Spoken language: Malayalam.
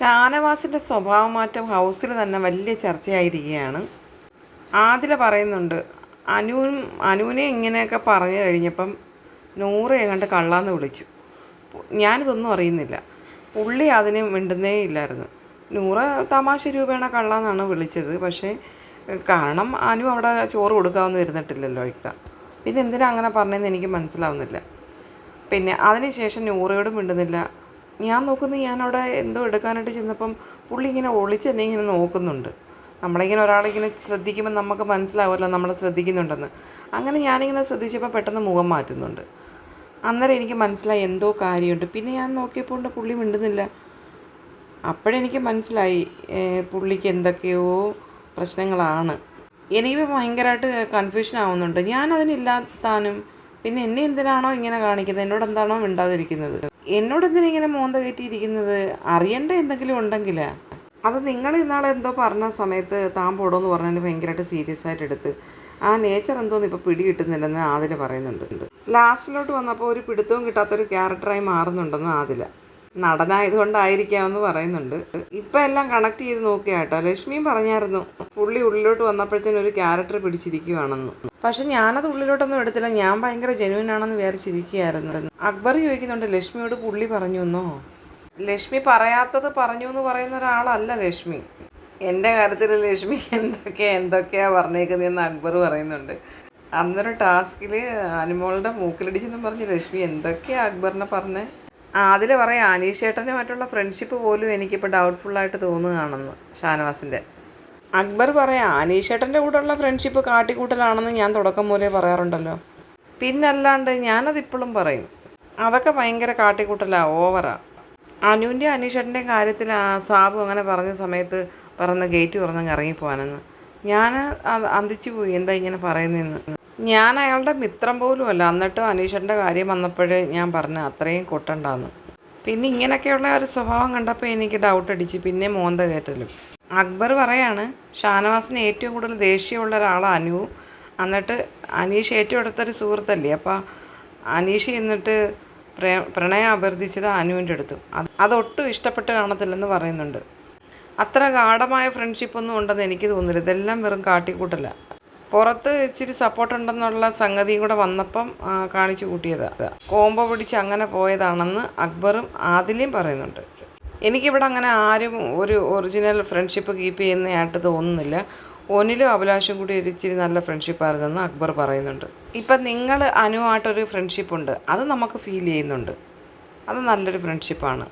ഷാനവാസിന്റെ സ്വഭാവമാറ്റം ഹൗസിൽ തന്നെ വലിയ ചർച്ചയായിരിക്കുകയാണ്. ആദില പറയുന്നുണ്ട് അനു അനുവിനെ ഇങ്ങനെയൊക്കെ പറഞ്ഞു കഴിഞ്ഞപ്പം നൂറ് ഏകണ്ട് കള്ളാന്ന് വിളിച്ചു. ഞാനിതൊന്നും അറിയുന്നില്ല. പുള്ളി അതിന് മിണ്ടുന്നേ ഇല്ലായിരുന്നു. നൂറ് തമാശ രൂപേണ കള്ളാന്നാണ് വിളിച്ചത്. പക്ഷേ കാരണം അനു അവിടെ ചോറ് കൊടുക്കാമെന്ന് വരുന്നിട്ടില്ലല്ലോ ഇക്ക. പിന്നെ എന്തിനാ അങ്ങനെ പറഞ്ഞതെന്ന് എനിക്ക് മനസ്സിലാവുന്നില്ല. പിന്നെ അതിനുശേഷം നൂറയോടും മിണ്ടുന്നില്ല. ഞാൻ നോക്കുന്നു ഞാൻ അവിടെ എന്തോ എടുക്കാനായിട്ട് ചെന്നപ്പം പുള്ളി ഇങ്ങനെ ഒളിച്ച് എന്നെ ഇങ്ങനെ നോക്കുന്നുണ്ട്. നമ്മളിങ്ങനെ ഒരാളിങ്ങനെ ശ്രദ്ധിക്കുമ്പോൾ നമുക്ക് മനസ്സിലാവുമല്ലോ നമ്മളെ ശ്രദ്ധിക്കുന്നുണ്ടെന്ന്. അങ്ങനെ ഞാനിങ്ങനെ ശ്രദ്ധിച്ചപ്പോൾ പെട്ടെന്ന് മുഖം മാറ്റുന്നുണ്ട്. അന്നേരം എനിക്ക് മനസ്സിലായി എന്തോ കാര്യമുണ്ട്. പിന്നെ ഞാൻ നോക്കിയപ്പോൾ ഉണ്ട് പുള്ളി മിണ്ടുന്നില്ല. അപ്പോഴെനിക്ക് മനസ്സിലായി പുള്ളിക്ക് എന്തൊക്കെയോ പ്രശ്നങ്ങളാണ്. എനിക്ക് ഭയങ്കരമായിട്ട് കൺഫ്യൂഷൻ ആവുന്നുണ്ട്. ഞാനതിനില്ലാത്താനും പിന്നെ എന്നെ എന്തിനാണോ ഇങ്ങനെ കാണിക്കുന്നത്? എന്നോട് എന്താണോ മിണ്ടാതിരിക്കുന്നത്? എന്നോട് എന്തിനാ ഇങ്ങനെ മോന്ത കയറ്റിയിരിക്കുന്നത്? അറിയണ്ട എന്തെങ്കിലും ഉണ്ടെങ്കിൽ അത് നിങ്ങൾ ഇന്നാളെ എന്തോ പറഞ്ഞ സമയത്ത് താൻ പോടോന്ന് പറഞ്ഞതിന് ഭയങ്കരമായിട്ട് സീരിയസ് ആയിട്ട് എടുത്ത്. ആ നേച്ചർ എന്തോന്ന് ഇപ്പോൾ പിടി കിട്ടുന്നില്ലെന്ന് ആദില പറയുന്നുണ്ട്. ലാസ്റ്റിലോട്ട് വന്നപ്പോൾ ഒരു പിടുത്തവും കിട്ടാത്തൊരു ക്യാരക്ടറായി മാറുന്നുണ്ടെന്ന് ആദില. നടനായതുകൊണ്ടായിരിക്കാമെന്ന് പറയുന്നുണ്ട്. ഇപ്പം എല്ലാം കണക്ട് ചെയ്ത് നോക്കിയ കേട്ടോ. ലക്ഷ്മിയും പറഞ്ഞായിരുന്നു പുള്ളി ഉള്ളിലോട്ട് വന്നപ്പോഴത്തേനും ഒരു ക്യാരക്ടർ പിടിച്ചിരിക്കുവാണെന്ന്. പക്ഷെ ഞാനത് ഉള്ളിലോട്ടൊന്നും എടുത്തില്ല. ഞാൻ ഭയങ്കര ജെനുവിൻ ആണെന്ന് വിചാരിച്ചിരിക്കുകയായിരുന്നു. അക്ബർ ചോദിക്കുന്നുണ്ട് ലക്ഷ്മിയോട് പുള്ളി പറഞ്ഞു എന്നോ ലക്ഷ്മി പറയാത്തത് പറഞ്ഞു എന്ന് പറയുന്ന ഒരാളല്ല ലക്ഷ്മി. എന്റെ കാര്യത്തിൽ ലക്ഷ്മി എന്തൊക്കെയാ എന്തൊക്കെയാ പറഞ്ഞേക്കുന്നതെന്ന് അക്ബർ പറയുന്നുണ്ട്. അന്നൊരു ടാസ്കിൽ അനുമോളുടെ മൂക്കിലിടിച്ചെന്ന് പറഞ്ഞ് ലക്ഷ്മി എന്തൊക്കെയാ അക്ബറിനെ പറഞ്ഞേ? അതിൽ പറയാം അനീഷേട്ടന്റെ മറ്റുള്ള ഫ്രണ്ട്ഷിപ്പ് പോലും എനിക്കിപ്പോൾ ഡൗട്ട്ഫുള്ളായിട്ട് തോന്നുകയാണെന്ന് ഷാനവാസിന്റെ. അക്ബർ പറയാം അനീഷേട്ടന്റെ ഉള്ള ഫ്രണ്ട്ഷിപ്പ് കാട്ടിക്കൂട്ടലാണെന്ന് ഞാൻ തുടക്കം മുതലേ പറയാറുണ്ടല്ലോ. പിന്നല്ലാണ്ട് ഞാനതിപ്പോഴും പറയും അതൊക്കെ ഭയങ്കര കാട്ടിക്കൂട്ടലാണ് ഓവറാണ് അനുവിന്റെ അനീഷേട്ടന്റെ കാര്യത്തിൽ ആ സാബു അങ്ങനെ പറഞ്ഞ സമയത്ത് പറഞ്ഞ ഗേറ്റ് തുറന്നങ്ങ് ഇറങ്ങിപ്പോവാനെന്ന്. ഞാൻ അന്തിച്ചു പോയി എന്താ ഇങ്ങനെ പറയുന്നതെന്ന് ഞാൻ അയാളുടെ മിത്രം പോലുമല്ല എന്നിട്ടും അനീഷേട്ടന്റെ കാര്യം വന്നപ്പോഴേ ഞാൻ പറഞ്ഞു അത്രയും കൊട്ടണ്ടാന്ന്. പിന്നെ ഇങ്ങനെയൊക്കെയുള്ള ഒരു സ്വഭാവം കണ്ടപ്പോൾ എനിക്ക് ഡൗട്ട് അടിച്ച് പിന്നെ മോന്ത കയറ്റലും അക്ബർ പറയാണ് ഷാനവാസിന് ഏറ്റവും കൂടുതൽ ദേഷ്യമുള്ള ഒരാളാണ് അനു. എന്നിട്ട് അനീഷ് ഏറ്റവും അടുത്തൊരു സുഹൃത്തല്ലേ അപ്പോൾ അനീഷ് എന്നിട്ട് പ്രണയം അഭ്യർത്ഥിച്ചത് അടുത്തും. അത് അതൊട്ടും ഇഷ്ടപ്പെട്ട് കാണത്തില്ലെന്ന് പറയുന്നുണ്ട്. അത്ര ഗാഠമായ ഫ്രണ്ട്ഷിപ്പൊന്നും ഉണ്ടെന്ന് എനിക്ക് തോന്നുന്നില്ല. ഇതെല്ലാം വെറും കാട്ടിക്കൂട്ടല. പുറത്ത് ഇച്ചിരി സപ്പോർട്ട് ഉണ്ടെന്നുള്ള സംഗതിയും കൂടെ വന്നപ്പം കാണിച്ചു കൂട്ടിയതാണ് കോമ്പോ പിടിച്ച് അങ്ങനെ പോയതാണെന്ന് അക്ബറും ആദിലയും പറയുന്നുണ്ട്. എനിക്കിവിടെ അങ്ങനെ ആരും ഒരു ഒറിജിനൽ ഫ്രണ്ട്ഷിപ്പ് കീപ്പ് ചെയ്യുന്നതായിട്ട് തോന്നുന്നില്ല. ഒന്നിലും അഭിലാഷും കൂടി ഇരിച്ചിരി നല്ല ഫ്രണ്ട്ഷിപ്പായിരുന്നെന്ന് അക്ബർ പറയുന്നുണ്ട്. ഇപ്പം നിങ്ങൾ അനുവായിട്ടൊരു ഫ്രണ്ട്ഷിപ്പുണ്ട് അത് നമുക്ക് ഫീൽ ചെയ്യുന്നുണ്ട്. അത് നല്ലൊരു ഫ്രണ്ട്ഷിപ്പാണ്